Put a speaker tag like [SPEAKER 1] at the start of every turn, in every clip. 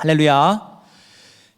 [SPEAKER 1] 할렐루야.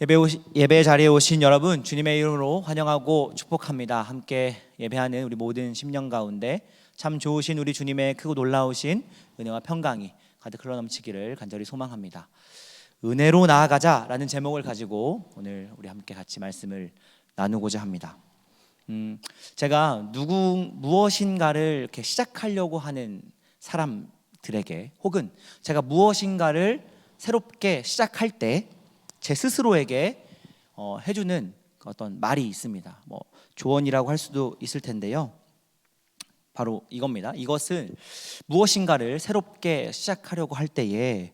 [SPEAKER 1] 예배, 예배 자리에 오신 여러분 주님의 이름으로 환영하고 축복합니다. 함께 예배하는 우리 모든 심령 가운데 참 좋으신 우리 주님의 크고 놀라우신 은혜와 평강이 가득 흘러넘치기를 간절히 소망합니다. 은혜로 나아가자라는 제목을 가지고 오늘 우리 함께 같이 말씀을 나누고자 합니다. 음, 제가 누구 무엇인가를 이렇게 시작하려고 하는 사람들에게 혹은 제가 무엇인가를 새롭게 시작할 때 제 스스로에게 어, 해주는 그 어떤 말이 있습니다. 뭐 조언이라고 할 수도 있을 텐데요. 바로 이겁니다. 이것은 무엇인가를 새롭게 시작하려고 할 때에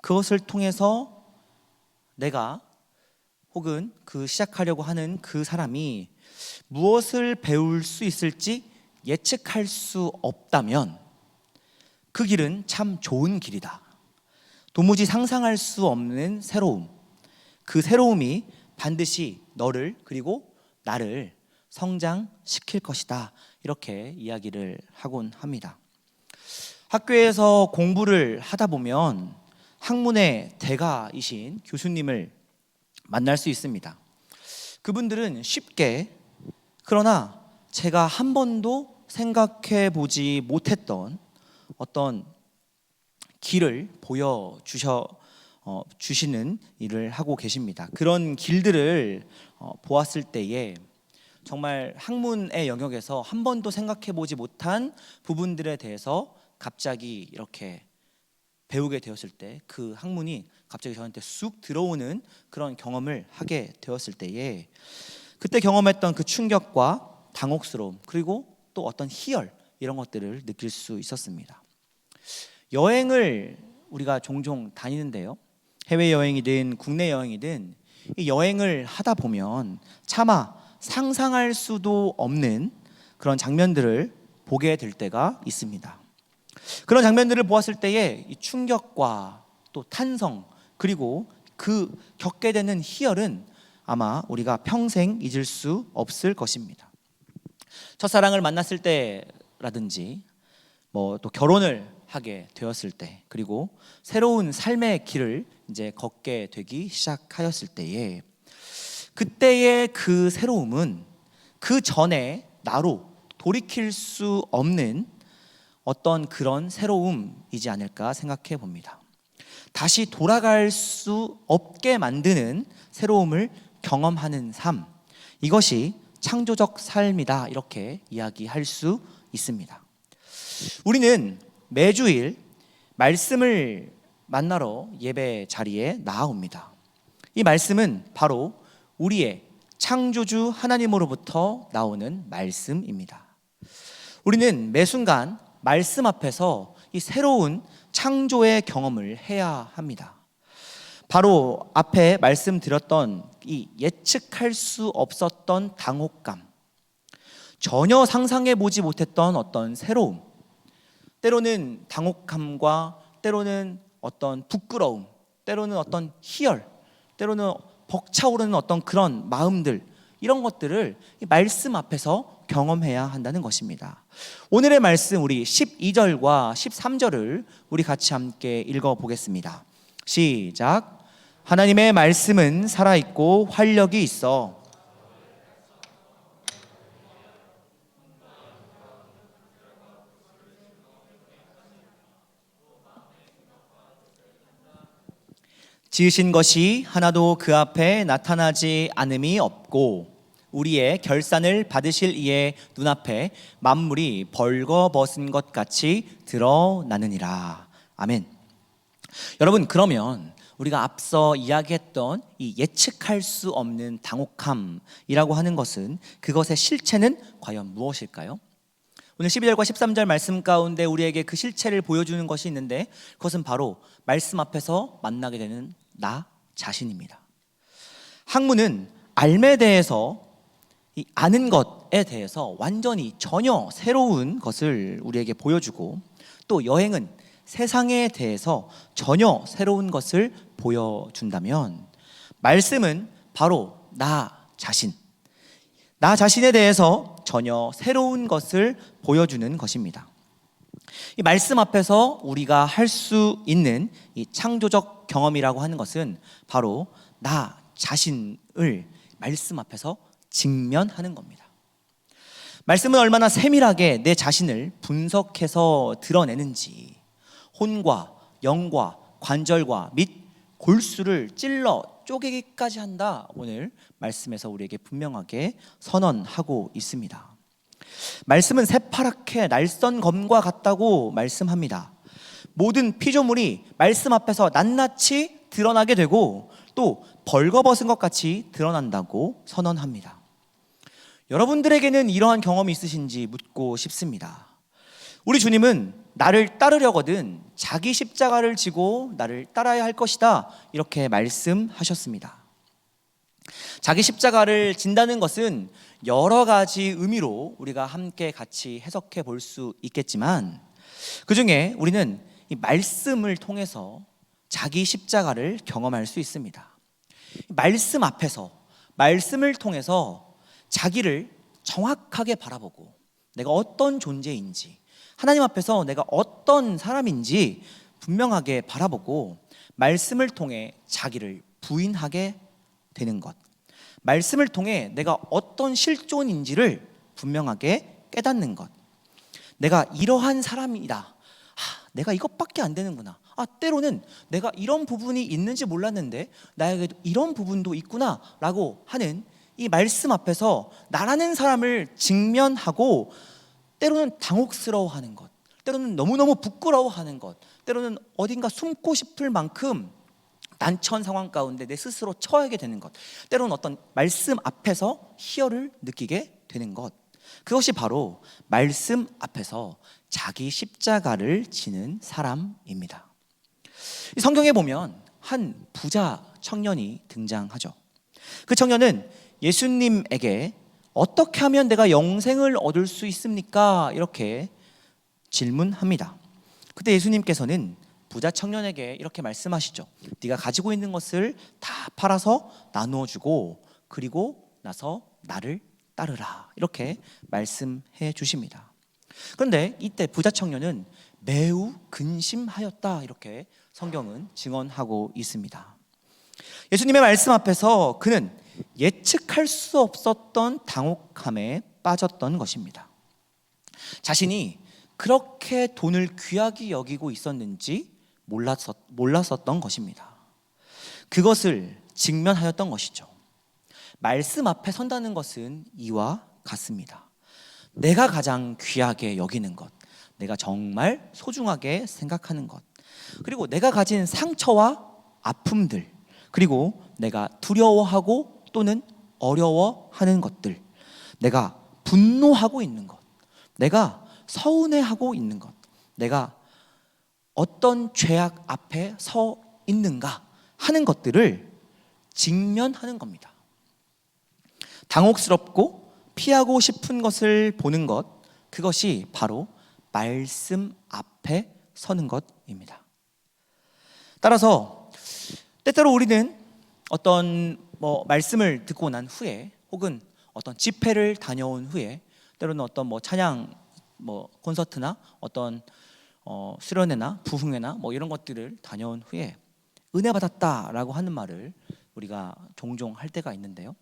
[SPEAKER 1] 그것을 통해서 내가 혹은 그 시작하려고 하는 그 사람이 무엇을 배울 수 있을지 예측할 수 없다면 그 길은 참 좋은 길이다. 도무지 상상할 수 없는 새로움. 그 새로움이 반드시 너를 그리고 나를 성장시킬 것이다. 이렇게 이야기를 하곤 합니다. 학교에서 공부를 하다 보면 학문의 대가이신 교수님을 만날 수 있습니다. 그분들은 쉽게 그러나 제가 한 번도 생각해 보지 못했던 어떤 길을 보여 주셔 어, 주시는 일을 하고 계십니다. 그런 길들을 어, 보았을 때에 정말 학문의 영역에서 한 번도 생각해 보지 못한 부분들에 대해서 갑자기 이렇게 배우게 되었을 때 그 학문이 갑자기 저한테 쑥 들어오는 그런 경험을 하게 되었을 때에 그때 경험했던 그 충격과 당혹스러움 그리고 또 어떤 희열 이런 것들을 느낄 수 있었습니다. 여행을 우리가 종종 다니는데요. 해외 여행이든 국내 여행이든 이 여행을 하다 보면 차마 상상할 수도 없는 그런 장면들을 보게 될 때가 있습니다. 그런 장면들을 보았을 때에 이 충격과 또 탄성 그리고 그 겪게 되는 희열은 아마 우리가 평생 잊을 수 없을 것입니다. 첫사랑을 만났을 때라든지 뭐 또 결혼을 하게 되었을 때 그리고 새로운 삶의 길을 이제 걷게 되기 시작하였을 때에 그때의 그 새로움은 그 전에 나로 돌이킬 수 없는 어떤 그런 새로움이지 않을까 생각해 봅니다. 다시 돌아갈 수 없게 만드는 새로움을 경험하는 삶. 이것이 창조적 삶이다. 이렇게 이야기할 수 있습니다. 우리는 매주일 말씀을 만나러 예배 자리에 나아옵니다. 이 말씀은 바로 우리의 창조주 하나님으로부터 나오는 말씀입니다. 우리는 매 순간 말씀 앞에서 이 새로운 창조의 경험을 해야 합니다. 바로 앞에 말씀드렸던 이 예측할 수 없었던 당혹감, 전혀 상상해 보지 못했던 어떤 새로움, 때로는 당혹함과 때로는 어떤 부끄러움, 때로는 어떤 희열, 때로는 벅차오르는 어떤 그런 마음들 이런 것들을 말씀 앞에서 경험해야 한다는 것입니다. 오늘의 말씀 우리 12절과 13절을 우리 같이 함께 읽어 보겠습니다. 시작. 하나님의 말씀은 살아 있고 활력이 있어 지으신 것이 하나도 그 앞에 나타나지 않음이 없고 우리의 결산을 받으실 이의 눈앞에 만물이 벌거벗은 것 같이 드러나느니라. 아멘. 여러분 그러면 우리가 앞서 이야기했던 이 예측할 수 없는 당혹함이라고 하는 것은 그것의 실체는 과연 무엇일까요? 오늘 12절과 13절 말씀 가운데 우리에게 그 실체를 보여주는 것이 있는데 그것은 바로 말씀 앞에서 만나게 되는 나 자신입니다. 학문은 알에 대해서 이 아는 것에 대해서 완전히 전혀 새로운 것을 우리에게 보여주고 또 여행은 세상에 대해서 전혀 새로운 것을 보여준다면 말씀은 바로 나 자신, 나 자신에 대해서 전혀 새로운 것을 보여주는 것입니다. 이 말씀 앞에서 우리가 할 수 있는 이 창조적 경험이라고 하는 것은 바로 나 자신을 말씀 앞에서 직면하는 겁니다. 말씀은 얼마나 세밀하게 내 자신을 분석해서 드러내는지 혼과 영과 관절과 및 골수를 찔러 쪼개기까지 한다. 오늘 말씀에서 우리에게 분명하게 선언하고 있습니다. 말씀은 새파랗게 날선 검과 같다고 말씀합니다. 모든 피조물이 말씀 앞에서 낱낱이 드러나게 되고 또 벌거벗은 것 같이 드러난다고 선언합니다. 여러분들에게는 이러한 경험이 있으신지 묻고 싶습니다. 우리 주님은 나를 따르려거든 자기 십자가를 지고 나를 따라야 할 것이다. 이렇게 말씀하셨습니다. 자기 십자가를 진다는 것은 여러 가지 의미로 우리가 함께 같이 해석해 볼 수 있겠지만 그 중에 우리는 이 말씀을 통해서 자기 십자가를 경험할 수 있습니다. 말씀 앞에서 말씀을 통해서 자기를 정확하게 바라보고 내가 어떤 존재인지 하나님 앞에서 내가 어떤 사람인지 분명하게 바라보고 말씀을 통해 자기를 부인하게 되는 것. 말씀을 통해 내가 어떤 실존인지를 분명하게 깨닫는 것. 내가 이러한 사람이다. 아, 내가 이것밖에 안 되는구나. 아, 때로는 내가 이런 부분이 있는지 몰랐는데 나에게도 이런 부분도 있구나라고 하는 이 말씀 앞에서 나라는 사람을 직면하고 때로는 당혹스러워하는 것, 때로는 너무너무 부끄러워하는 것, 때로는 어딘가 숨고 싶을 만큼 난처한 상황 가운데 내 스스로 처하게 되는 것, 때로는 어떤 말씀 앞에서 희열을 느끼게 되는 것, 그것이 바로 말씀 앞에서 자기 십자가를 지는 사람입니다. 이 성경에 보면 한 부자 청년이 등장하죠. 그 청년은 예수님에게 어떻게 하면 내가 영생을 얻을 수 있습니까? 이렇게 질문합니다. 그때 예수님께서는 부자 청년에게 이렇게 말씀하시죠. 네가 가지고 있는 것을 다 팔아서 나누어 주고 그리고 나서 나를 따르라. 이렇게 말씀해 주십니다. 그런데 이때 부자 청년은 매우 근심하였다. 이렇게 성경은 증언하고 있습니다. 예수님의 말씀 앞에서 그는 예측할 수 없었던 당혹함에 빠졌던 것입니다. 자신이 그렇게 돈을 귀하게 여기고 있었는지 몰랐었, 몰랐었던 것입니다. 그것을 직면하였던 것이죠. 말씀 앞에 선다는 것은 이와 같습니다. 내가 가장 귀하게 여기는 것, 내가 정말 소중하게 생각하는 것, 그리고 내가 가진 상처와 아픔들, 그리고 내가 두려워하고 또는 어려워하는 것들, 내가 분노하고 있는 것, 내가 서운해하고 있는 것, 내가 어떤 죄악 앞에 서 있는가 하는 것들을 직면하는 겁니다. 당혹스럽고 피하고 싶은 것을 보는 것, 그것이 바로 말씀 앞에 서는 것입니다. 따라서 때때로 우리는 어떤 뭐 말씀을 듣고 난 후에 혹은 어떤 집회를 다녀온 후에 때로는 어떤 뭐 찬양 뭐 콘서트나 어떤 어, 수련회나 부흥회나 뭐 이런 것들을 다녀온 후에 은혜 받았다라고 하는 말을 우리가 종종 할 때가 있는데요.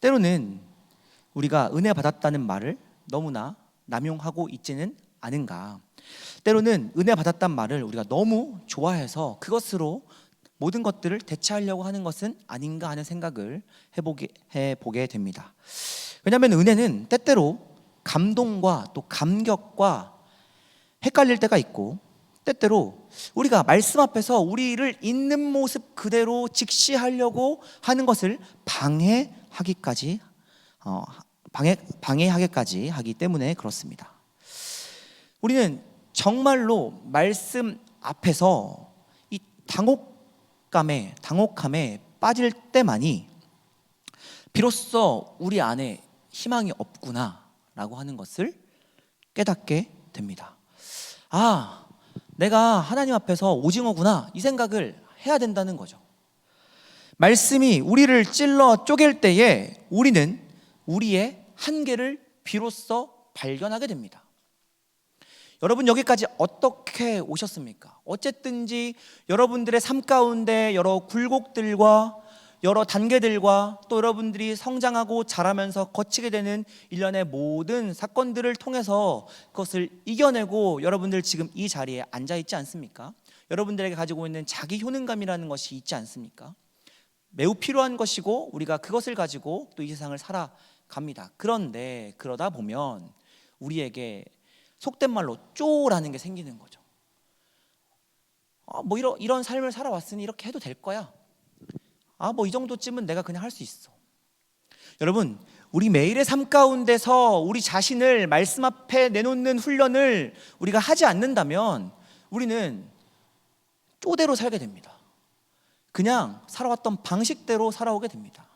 [SPEAKER 1] 때로는 우리가 은혜 받았다는 말을 너무나 남용하고 있지는 않은가. 때로는 은혜 받았단 말을 우리가 너무 좋아해서 그것으로 모든 것들을 대체하려고 하는 것은 아닌가 하는 생각을 해보게, 해보게 됩니다. 왜냐하면 은혜는 때때로 감동과 또 감격과 헷갈릴 때가 있고 때때로 우리가 말씀 앞에서 우리를 있는 모습 그대로 직시하려고 하는 것을 방해하기까지 어, 방해 방해하기까지 하기 때문에 그렇습니다. 우리는 정말로 말씀 앞에서 이 당혹감에 당혹함에 빠질 때만이 비로소 우리 안에 희망이 없구나라고 하는 것을 깨닫게 됩니다. 아, 내가 하나님 앞에서 오징어구나 이 생각을 해야 된다는 거죠. 말씀이 우리를 찔러 쪼갤 때에 우리는 우리의 한계를 비로소 발견하게 됩니다. 여러분 여기까지 어떻게 오셨습니까? 어쨌든지 여러분들의 삶 가운데 여러 굴곡들과 여러 단계들과 또 여러분들이 성장하고 자라면서 거치게 되는 일련의 모든 사건들을 통해서 그것을 이겨내고 여러분들 지금 이 자리에 앉아 있지 않습니까? 여러분들에게 가지고 있는 자기 효능감이라는 것이 있지 않습니까? 매우 필요한 것이고 우리가 그것을 가지고 또 이 세상을 살아갑니다. 그런데 그러다 보면 우리에게 속된 말로 쪼라는 게 생기는 거죠. 아, 뭐 이런 이런 삶을 살아왔으니 이렇게 해도 될 거야. 아, 뭐 이 정도쯤은 내가 그냥 할 수 있어. 여러분, 우리 매일의 삶 가운데서 우리 자신을 말씀 앞에 내놓는 훈련을 우리가 하지 않는다면 우리는 쪼대로 살게 됩니다. 그냥 살아왔던 방식대로 살아오게 됩니다.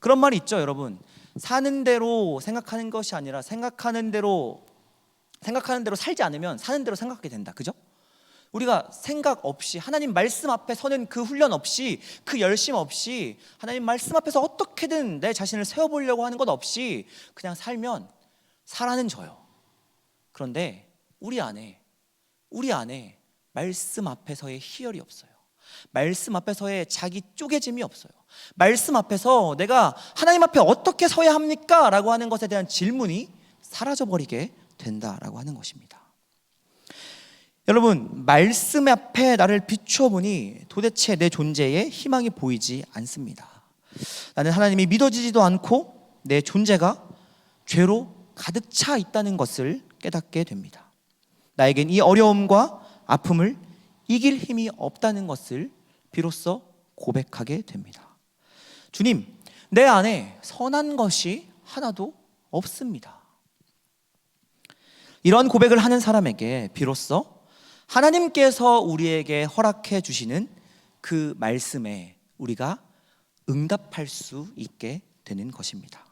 [SPEAKER 1] 그런 말이 있죠, 여러분. 사는 대로 생각하는 것이 아니라 생각하는 대로 생각하는 대로 살지 않으면 사는 대로 생각하게 된다. 그죠? 우리가 생각 없이 하나님 말씀 앞에 서는 그 훈련 없이 그 열심 없이 하나님 말씀 앞에서 어떻게든 내 자신을 세워보려고 하는 것 없이 그냥 살면 살아는 져요. 그런데 우리 안에 우리 안에 말씀 앞에서의 희열이 없어요. 말씀 앞에서의 자기 쪼개짐이 없어요. 말씀 앞에서 내가 하나님 앞에 어떻게 서야 합니까? 라고 하는 것에 대한 질문이 사라져 버리게 된다라고 하는 것입니다. 여러분, 말씀 앞에 나를 비추어 보니 도대체 내 존재에 희망이 보이지 않습니다. 나는 하나님이 믿어지지도 않고 내 존재가 죄로 가득 차 있다는 것을 깨닫게 됩니다. 나에겐 이 어려움과 아픔을 이길 힘이 없다는 것을 비로소 고백하게 됩니다. 주님, 내 안에 선한 것이 하나도 없습니다. 이런 고백을 하는 사람에게 비로소 하나님께서 우리에게 허락해 주시는 그 말씀에 우리가 응답할 수 있게 되는 것입니다.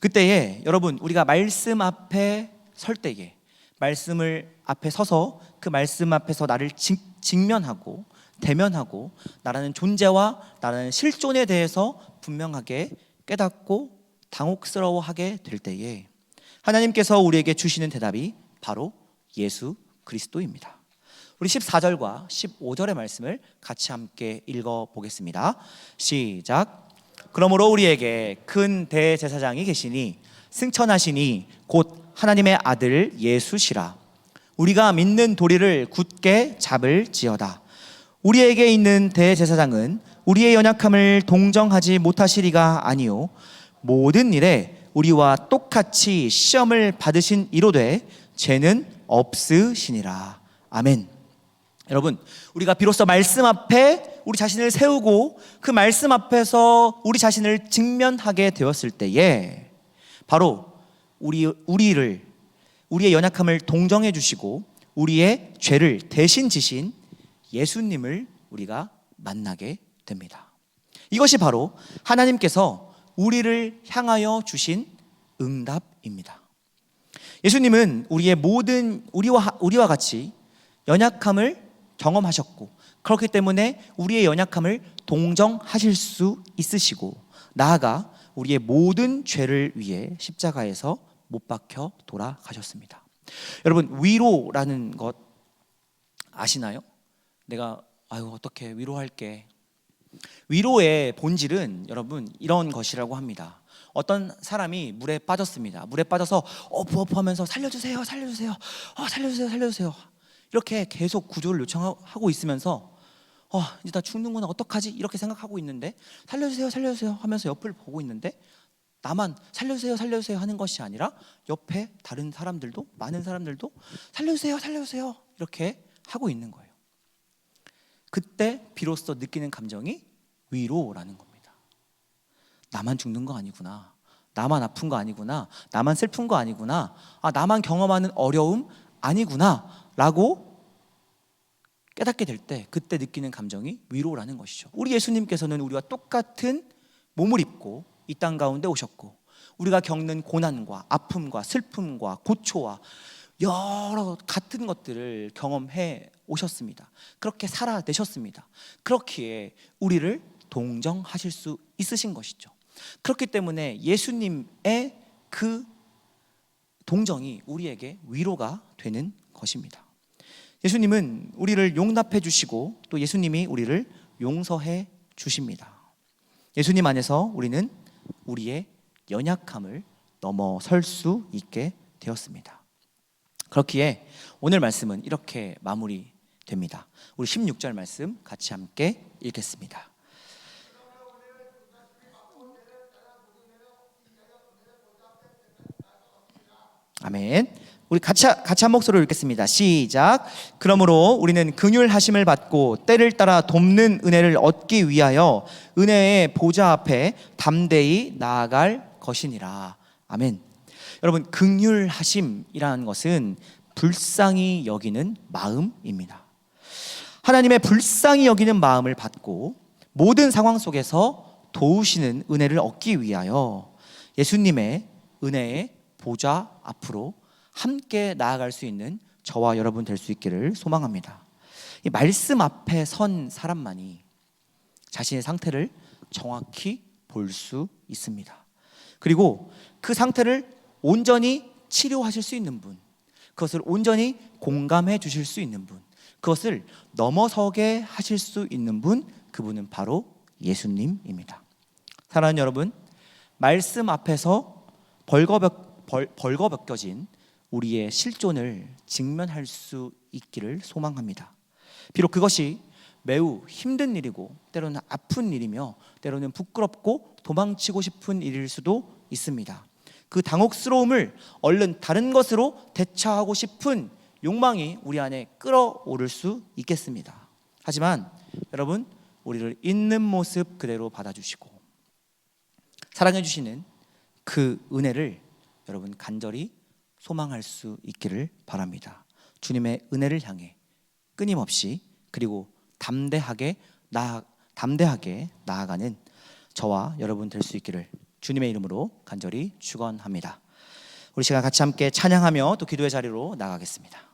[SPEAKER 1] 그때에 여러분 우리가 말씀 앞에 설 때에 말씀을 앞에 서서 그 말씀 앞에서 나를 직, 직면하고 대면하고 나라는 존재와 나라는 실존에 대해서 분명하게 깨닫고 당혹스러워하게 될 때에 하나님께서 우리에게 주시는 대답이 바로 예수 그리스도입니다. 우리 14절과 15절의 말씀을 같이 함께 읽어 보겠습니다. 시작. 그러므로 우리에게 큰 대제사장이 계시니 승천하시니 곧 하나님의 아들 예수시라. 우리가 믿는 도리를 굳게 잡을지어다. 우리에게 있는 대제사장은 우리의 연약함을 동정하지 못하시리가 아니요 모든 일에 우리와 똑같이 시험을 받으신 이로되 죄는 없으시니라. 아멘. 여러분, 우리가 비로소 말씀 앞에 우리 자신을 세우고 그 말씀 앞에서 우리 자신을 직면하게 되었을 때에 바로 우리 우리를 우리의 연약함을 동정해 주시고 우리의 죄를 대신 지신 예수님을 우리가 만나게 됩니다. 이것이 바로 하나님께서 우리를 향하여 주신 응답입니다. 예수님은 우리의 모든 우리와 우리와 같이 연약함을 경험하셨고 그렇기 때문에 우리의 연약함을 동정하실 수 있으시고 나아가 우리의 모든 죄를 위해 십자가에서 못 박혀 돌아가셨습니다. 여러분 위로라는 것 아시나요? 내가 아유 어떻게 위로할게. 위로의 본질은 여러분 이런 것이라고 합니다. 어떤 사람이 물에 빠졌습니다. 물에 빠져서 어부어부하면서 살려주세요, 살려주세요, 어, 살려주세요, 살려주세요. 이렇게 계속 구조를 요청하고 있으면서 어, 이제 나 죽는구나 어떡하지 이렇게 생각하고 있는데 살려주세요, 살려주세요 하면서 옆을 보고 있는데 나만 살려주세요, 살려주세요 하는 것이 아니라 옆에 다른 사람들도 많은 사람들도 살려주세요, 살려주세요 이렇게 하고 있는 거예요. 그때 비로소 느끼는 감정이 위로라는 겁니다. 나만 죽는 거 아니구나. 나만 아픈 거 아니구나. 나만 슬픈 거 아니구나. 아, 나만 경험하는 어려움 아니구나. 라고 깨닫게 될 때 그때 느끼는 감정이 위로라는 것이죠. 우리 예수님께서는 우리와 똑같은 몸을 입고 이 땅 가운데 오셨고 우리가 겪는 고난과 아픔과 슬픔과 고초와 여러 같은 것들을 경험해 오셨습니다. 그렇게 살아내셨습니다. 그렇기에 우리를 동정하실 수 있으신 것이죠. 그렇기 때문에 예수님의 그 동정이 우리에게 위로가 되는 것입니다. 예수님은 우리를 용납해 주시고 또 예수님이 우리를 용서해 주십니다. 예수님 안에서 우리는 우리의 연약함을 넘어설 수 있게 되었습니다. 그렇기에 오늘 말씀은 이렇게 마무리됩니다. 우리 16절 말씀 같이 함께 읽겠습니다. 아멘. 우리 같이 같이 한 목소리로 읽겠습니다. 시작. 그러므로 우리는 긍휼 하심을 받고 때를 따라 돕는 은혜를 얻기 위하여 은혜의 보좌 앞에 담대히 나아갈 것이니라. 아멘. 여러분 긍휼하심이라는 것은 불쌍히 여기는 마음입니다. 하나님의 불쌍히 여기는 마음을 받고 모든 상황 속에서 도우시는 은혜를 얻기 위하여 예수님의 은혜의 보좌 앞으로 함께 나아갈 수 있는 저와 여러분 될 수 있기를 소망합니다. 이 말씀 앞에 선 사람만이 자신의 상태를 정확히 볼 수 있습니다. 그리고 그 상태를 온전히 치료하실 수 있는 분, 그것을 온전히 공감해 주실 수 있는 분, 그것을 넘어서게 하실 수 있는 분, 그분은 바로 예수님입니다. 사랑하는 여러분, 말씀 앞에서 벌거벗, 벌, 벌거벗겨진 우리의 실존을 직면할 수 있기를 소망합니다. 비록 그것이 매우 힘든 일이고 때로는 아픈 일이며 때로는 부끄럽고 도망치고 싶은 일일 수도 있습니다. 그 당혹스러움을 얼른 다른 것으로 대처하고 싶은 욕망이 우리 안에 끌어오를 수 있겠습니다. 하지만 여러분 우리를 있는 모습 그대로 받아주시고 사랑해 주시는 그 은혜를 여러분 간절히 소망할 수 있기를 바랍니다. 주님의 은혜를 향해 끊임없이 그리고 담대하게 나 담대하게 나아가는 저와 여러분 될 수 있기를 주님의 이름으로 간절히 축원합니다. 우리 시간 같이 함께 찬양하며 또 기도의 자리로 나가겠습니다.